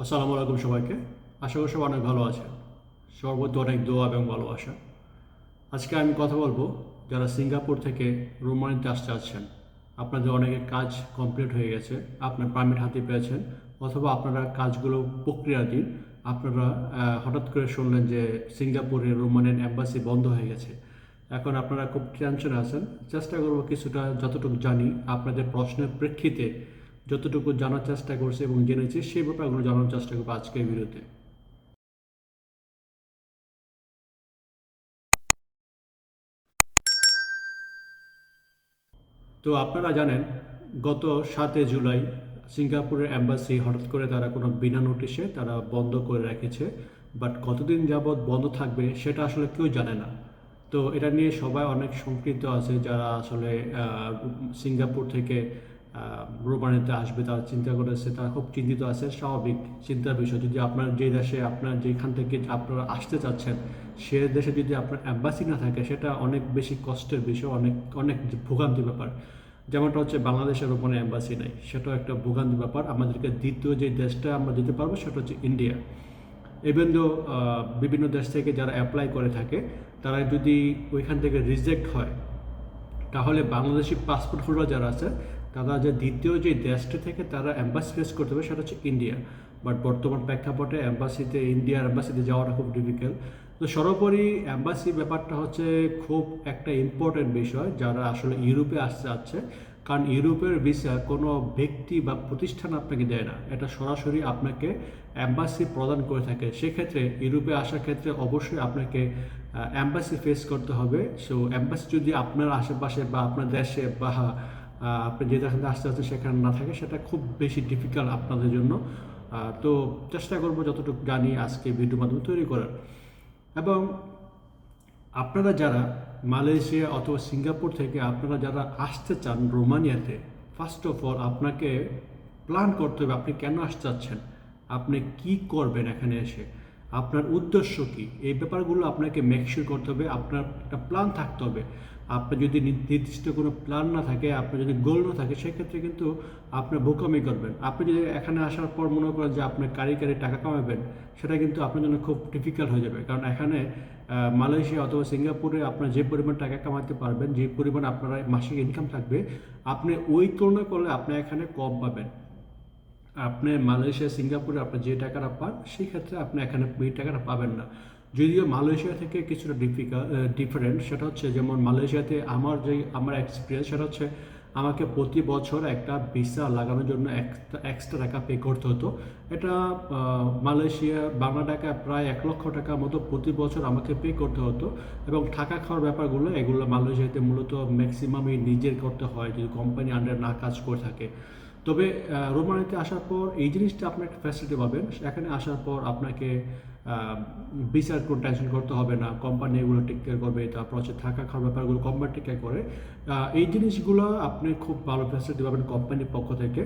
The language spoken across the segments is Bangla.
আসসালামু আলাইকুম সবাইকে। আশা করি সবাই অনেক ভালো আছেন। সর্বত্র অনেক দোয়া এবং ভালোবাসা। আজকে আমি কথা বলব যারা সিঙ্গাপুর থেকে রোমানিতে আসতে চাচ্ছেন। আপনাদের অনেকের কাজ কমপ্লিট হয়ে গেছে, আপনার পারমিট হাতে পেয়েছেন, অথবা আপনারা কাজগুলো প্রক্রিয়াধীন, আপনারা হঠাৎ করে শুনলেন যে সিঙ্গাপুরের রোমানিয়ান অ্যাম্বাসি বন্ধ হয়ে গেছে। এখন আপনারা খুব টেনশনে আছেন। চেষ্টা করব কিছুটা যতটুকু জানি আপনাদের প্রশ্নের প্রেক্ষিতে যতটুকু জানার চেষ্টা করছে এবং জেনেছি, সেই ব্যাপারগুলো জানার চেষ্টা করব আজকের ভিডিওতে। তো আপনারা জানেন, গত সাতই জুলাই সিঙ্গাপুরের অ্যাম্বাসি হঠাৎ করে তারা কোনো বিনা নোটিশে তারা বন্ধ করে রেখেছে, বাট কতদিন যাবৎ বন্ধ থাকবে সেটা আসলে কেউ জানে না। তো এটা নিয়ে সবাই অনেক শঙ্কিত আছে, যারা আসলে সিঙ্গাপুর থেকে রোমানিতে আসবে, তারা চিন্তা করেছে তারা খুব চিন্তিত আছে, স্বাভাবিক চিন্তার বিষয়। যদি আপনার যে দেশে আপনার যেখান থেকে আপনারা আসতে চাচ্ছেন, সে দেশে যদি আপনার অ্যাম্বাসি না থাকে, সেটা অনেক বেশি কষ্টের বিষয়, অনেক অনেক ভোগান্তি ব্যাপার। যেমনটা হচ্ছে, বাংলাদেশের ওপরে অ্যাম্বাসি নেই, সেটাও একটা ভোগান্তি ব্যাপার। আমাদেরকে দ্বিতীয় যে দেশটা আমরা যেতে পারব, সেটা হচ্ছে ইন্ডিয়া ইভেন দো বিভিন্ন দেশ থেকে যারা অ্যাপ্লাই করে থাকে, তারা যদি ওইখান থেকে রিজেক্ট হয়, তাহলে বাংলাদেশি পাসপোর্ট হোল্ডার যারা আছে তারা যে দ্বিতীয় যে দেশটা থেকে তারা অ্যাম্বাসি ফেস করতে হবে সেটা হচ্ছে ইন্ডিয়া বাট বর্তমান প্রেক্ষাপটে অ্যাম্বাসিতে ইন্ডিয়ার অ্যাম্বাসিতে যাওয়াটা খুব ডিফিকাল্ট তো সর্বোপরি অ্যাম্বাসি ব্যাপারটা হচ্ছে খুব একটা ইম্পর্টেন্ট বিষয়, যারা আসলে ইউরোপে আসতে যাচ্ছে কারণ ইউরোপের ভিসা কোনো ব্যক্তি বা প্রতিষ্ঠান আপনাকে দেয় না। এটা সরাসরি আপনাকে অ্যাম্বাসি প্রদান করে থাকে। সেক্ষেত্রে ইউরোপে আসার ক্ষেত্রে অবশ্যই আপনাকে অ্যাম্বাসি ফেস করতে হবে। সো অ্যাম্বাসি যদি আপনার আশেপাশে বা আপনার দেশে বা আপনি যে যেখানে আসতে আসতে সেখানে না থাকে, সেটা খুব বেশি ডিফিকাল্ট আপনাদের জন্য। তো চেষ্টা করব যতটুকু জানি আজকে ভিডিও মাধ্যমে তৈরি করার। এবং আপনারা যারা মালয়েশিয়া অথবা সিঙ্গাপুর থেকে আপনারা যারা আসতে চান রোমানিয়াতে ফার্স্ট অফ অল আপনাকে প্ল্যান করতে হবে আপনি কেন আসতে চাচ্ছেন আপনি কি করবেন এখানে এসে, আপনার উদ্দেশ্য কি? এই ব্যাপারগুলো আপনাকে মেকশিওর করতে হবে, আপনার একটা প্ল্যান থাকতে হবে। আপনার যদি নির্দিষ্ট কোনো প্ল্যান না থাকে, আপনার যদি গোল না থাকে, সেক্ষেত্রে কিন্তু আপনি বোকামি করবেন। আপনি যদি এখানে আসার পর মনে করেন যে আপনি কারি কারি টাকা কামাবেন, সেটা কিন্তু আপনার জন্য খুব ডিফিকাল্ট হয়ে যাবে। কারণ এখানে মালয়েশিয়া অথবা সিঙ্গাপুরে আপনার যে পরিমাণ টাকা কামাতে পারবেন, যে পরিমাণ আপনার মাসিক ইনকাম থাকবে, আপনি ওই তুলনা করলে আপনি এখানে কম পাবেন। আপনি মালয়েশিয়া, সিঙ্গাপুরে আপনি যে টাকাটা পান সেই ক্ষেত্রে আপনি এখানে ওই টাকাটা পাবেন না। যদিও মালয়েশিয়া থেকে কিছুটা ডিফিকাল্ট ডিফারেন্ট সেটা হচ্ছে যেমন মালয়েশিয়াতে আমার যে, আমার এক্সপিরিয়েন্স সেটা হচ্ছে আমাকে প্রতি বছর একটা ভিসা লাগানোর জন্য এক্সট্রা টাকা পে করতে হতো। এটা মালয়েশিয়া, বাংলা টাকা প্রায় এক লক্ষ টাকার মতো প্রতি বছর আমাকে পে করতে হতো এবং থাকা খাওয়ার ব্যাপারগুলো, এগুলো মালয়েশিয়াতে মূলত ম্যাক্সিমামই নিজের করতে হয়, যদি কোম্পানি আন্ডার না কাজ করে থাকে। তবে রোমানিতে আসার পর এই জিনিসটা আপনি একটা ফ্যাসিলিটি পাবেন। এখানে আসার পর আপনাকে বিচার কোনো টেনশন করতে হবে না। কোম্পানি এগুলো টেক কেয়ার করবে, তারপর হচ্ছে থাকা খাওয়ার ব্যাপারগুলো কোম্পানি টেক কেয়ার করে। এই জিনিসগুলো আপনি খুব ভালো ফ্যাসিলিটি পাবেন কোম্পানির পক্ষ থেকে।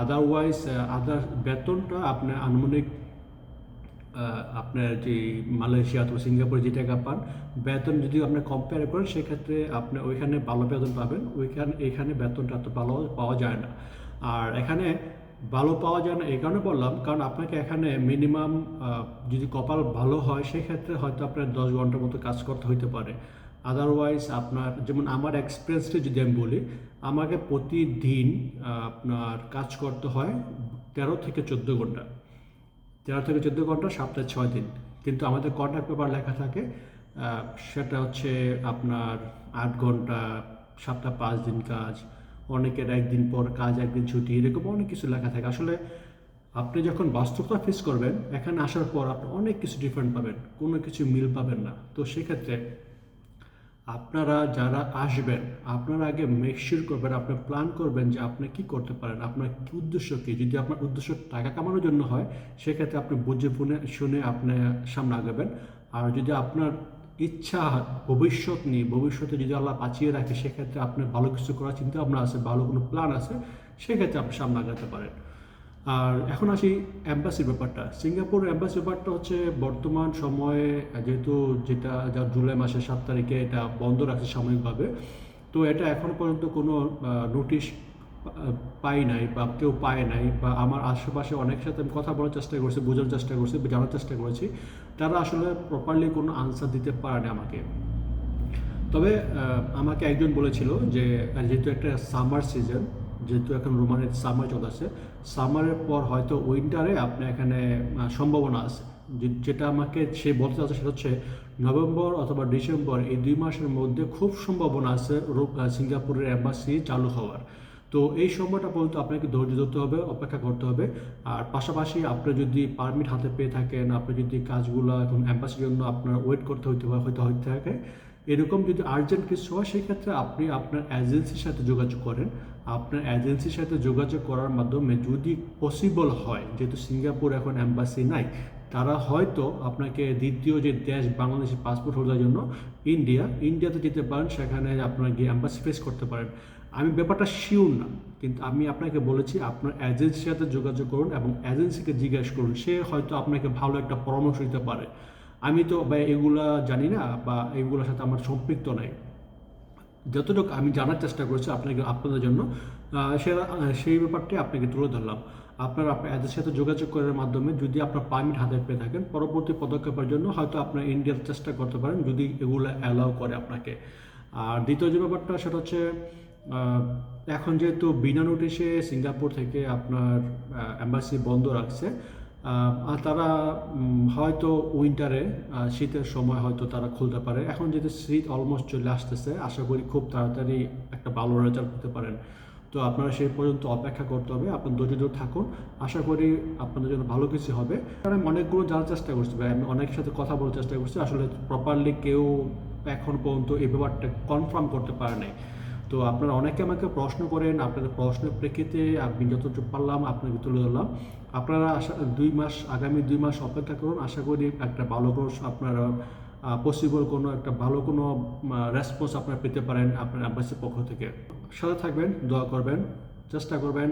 আদারওয়াইজ আদার বেতনটা আপনি আনুমানিক আপনার যে মালয়েশিয়া অথবা সিঙ্গাপুরে যে টাকা পান, বেতন যদি আপনি কম্পেয়ার করেন, সেক্ষেত্রে আপনি ওইখানে ভালো বেতন পাবেন। ওইখানে, এখানে বেতনটা এত ভালো পাওয়া যায় না। আর এখানে ভালো পাওয়া যায় না, এই কারণে বললাম, কারণ আপনাকে এখানে মিনিমাম যদি কপাল ভালো হয়, সেক্ষেত্রে হয়তো আপনার দশ ঘণ্টার মতো কাজ করতে হইতে পারে। আদারওয়াইজ আপনার, যেমন আমার এক্সপিরিয়েন্সটা যদি আমি বলি, আমাকে প্রতিদিন আপনার কাজ করতে হয় তেরো থেকে চোদ্দ ঘণ্টা। তেরো থেকে চোদ্দ ঘণ্টা, সপ্তাহে ছয় দিন। কিন্তু আমাদের কন্ট্রাক্ট পেপার লেখা থাকে সেটা হচ্ছে আপনার আট ঘণ্টা, সপ্তাহ পাঁচ দিন কাজ। অনেকের একদিন পর কাজ, একদিন ছুটি, এরকম অনেক কিছু লেখা থাকে। আসলে আপনি যখন বাস্তবতা ফেস করবেন, এখানে আসার পর আপনি অনেক কিছু ডিফারেন্ট পাবেন, কোনো কিছু মিল পাবেন না। তো সেক্ষেত্রে আপনারা যারা আসবেন, আপনারা আগে মেকশিওর করবেন আপনি প্ল্যান করবেন যে আপনি কি করতে পারেন, আপনার কি উদ্দেশ্য কি? যদি আপনার উদ্দেশ্য টাকা কামানোর জন্য হয়, সেক্ষেত্রে আপনি বুঝে শুনে আপনি সামনে আগাবেন। আর যদি আপনার ইচ্ছা ভবিষ্যৎ নিয়ে, ভবিষ্যতে যদি আল্লাহ বাঁচিয়ে রাখে, সেক্ষেত্রে আপনার ভালো কিছু করার চিন্তা ভাবনা আছে, ভালো কোনো প্ল্যান আছে, সেক্ষেত্রে আপনি সামনে আগাতে পারেন। আর এখন আসি অ্যাম্বাসির ব্যাপারটা। সিঙ্গাপুর অ্যাম্বাসি ব্যাপারটা হচ্ছে বর্তমান সময়ে, যেহেতু যেটা যা জুলাই মাসের সাত তারিখে এটা বন্ধ রাখছে সাময়িকভাবে, তো এটা এখন পর্যন্ত কোনো নোটিশ পাই নাই বা কেউ পায় নাই বা আমার আশেপাশে অনেক সাথে আমি কথা বলার চেষ্টা করছি, বোঝার চেষ্টা করছি জানার চেষ্টা করেছি, তারা আসলে প্রপারলি কোনো আনসার দিতে পারে না আমাকে। তবে আমাকে একজন বলেছিল যে, যেহেতু একটা সামার সিজন যেহেতু এখন রোমানের সামার চলতেছে সামারের পর হয়তো উইন্টারে আপনি এখানে সম্ভাবনা আছে। যেটা আমাকে সে বলতে চাচ্ছে সেটা হচ্ছে নভেম্বর অথবা ডিসেম্বর এই দুই মাসের মধ্যে খুব সম্ভাবনা আছে সিঙ্গাপুরের অ্যাম্বাসি চালু হওয়ার। তো এই সময়টা পর্যন্ত আপনাকে ধৈর্য ধরতে হবে, অপেক্ষা করতে হবে। আর পাশাপাশি আপনি যদি পারমিট হাতে পেয়ে থাকেন, আপনি যদি কাজগুলো এখন অ্যাম্বাসির জন্য আপনার ওয়েট করতে হইতে হয় হয়তো হইতে থাকে, এরকম যদি আর্জেন্ট কিছু হয়, সেক্ষেত্রে আপনি আপনার এজেন্সির সাথে যোগাযোগ করেন। আপনার এজেন্সির সাথে যোগাযোগ করার মাধ্যমে যদি পসিবল হয়, যেহেতু সিঙ্গাপুর এখন অ্যাম্বাসি নাই, তারা হয়তো আপনাকে দ্বিতীয় যে দেশ বাংলাদেশের পাসপোর্ট হোল্ডার জন্য ইন্ডিয়া ইন্ডিয়াতে যেতে পারেন, সেখানে আপনার গিয়ে অ্যাম্বাসি ফেস করতে পারেন। আমি ব্যাপারটা শিওর না, কিন্তু আমি আপনাকে বলেছি আপনার এজেন্সির সাথে যোগাযোগ করুন এবং এজেন্সিকে জিজ্ঞেস করুন, সে হয়তো আপনাকে ভালো একটা পরামর্শ দিতে পারে। আমি তো বা এগুলা জানি না বা এগুলোর সাথে আমার সম্পৃক্ত নাই। যতটুকু আমি জানার চেষ্টা করছি আপনাকে, আপনাদের জন্য সে- সেই ব্যাপারটি আপনাকে তুলে ধরলাম। আপনার এদের সাথে যোগাযোগ করার মাধ্যমে যদি আপনার পারমিট হাতে পেয়ে থাকেন, পরবর্তী পদক্ষেপের জন্য হয়তো আপনার ইন্ডিয়ার চেষ্টা করতে পারেন যদি এগুলো অ্যালাউ করে আপনাকে। আর দ্বিতীয় যে ব্যাপারটা, সেটা হচ্ছে এখন যেহেতু বিনা নোটিশে সিঙ্গাপুর থেকে আপনার অ্যাম্বাসি বন্ধ রাখছে আর তারা হয়তো উইন্টারে শীতের সময় হয়তো তারা খুলতে পারে। এখন যেহেতু শীত অলমোস্ট চলে আসতেছে, আশা করি খুব তাড়াতাড়ি একটা ভালো রেজাল্ট করতে পারেন। তো আপনারা সেই পর্যন্ত অপেক্ষা করতে হবে। আপনার ধৈর্য ধরে থাকুন। আশা করি আপনাদের জন্য ভালো কিছু হবে। কারণ আমি অনেকগুলো জানার চেষ্টা করছি ভাই। আমি অনেকের সাথে কথা বলার চেষ্টা করছি। আসলে প্রপারলি কেউ এখন পর্যন্ত এই ব্যাপারটা কনফার্ম করতে পারে নাই তো আপনারা অনেকে আমাকে প্রশ্ন করেন, আপনাদের প্রশ্নের প্রেক্ষিতে আমি যতটুকু পারলাম আপনাকে তুলে ধরলাম। আপনারা আশা, দুই মাস, আগামী দুই মাস অপেক্ষা করুন। আশা করি একটা ভালো কোনো আপনারা পসিবল কোনো একটা ভালো কোনো রেসপন্স আপনারা পেতে পারেন আপনার অ্যাম্বাসির পক্ষ থেকে। সাথে থাকবেন, দোয়া করবেন, চেষ্টা করবেন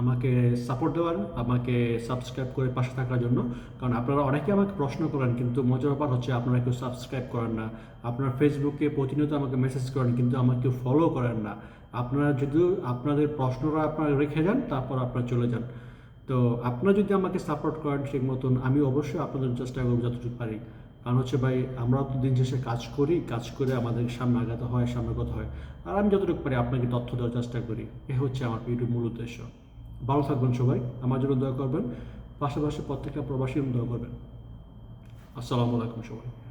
আমাকে সাপোর্ট দেওয়ার, আমাকে সাবস্ক্রাইব করে পাশে থাকার জন্য। কারণ আপনারা অনেকে আমাকে প্রশ্ন করেন, কিন্তু মজার ব্যাপার হচ্ছে আপনারা কেউ সাবস্ক্রাইব করেন না। আপনারা ফেসবুকে প্রতিনিয়ত আমাকে মেসেজ করেন, কিন্তু আমাকে কেউ ফলো করেন না। আপনারা যদিও আপনাদের প্রশ্নটা আপনারা রেখে যান, তারপর আপনারা চলে যান। তো আপনারা যদি আমাকে সাপোর্ট করেন ঠিক মতন, আমি অবশ্যই আপনাদের চেষ্টা করব যতটুকু পারি। কারণ হচ্ছে ভাই, আমরা তো দিন শেষে কাজ করি, কাজ করে আমাদের সামনে আগাতে হয়, সামনে কথা হয়। আর আমি যতটুকু পারি আপনাকে তথ্য দেওয়ার চেষ্টা করি। এ হচ্ছে আমার ভিডিওর মূল উদ্দেশ্য। ভালো থাকবেন সবাই, আমার জন্য দয়া করবেন। পাশাপাশি প্রত্যেকটা প্রবাসী দয়া করবেন। আসসালামু আলাইকুম সবাই।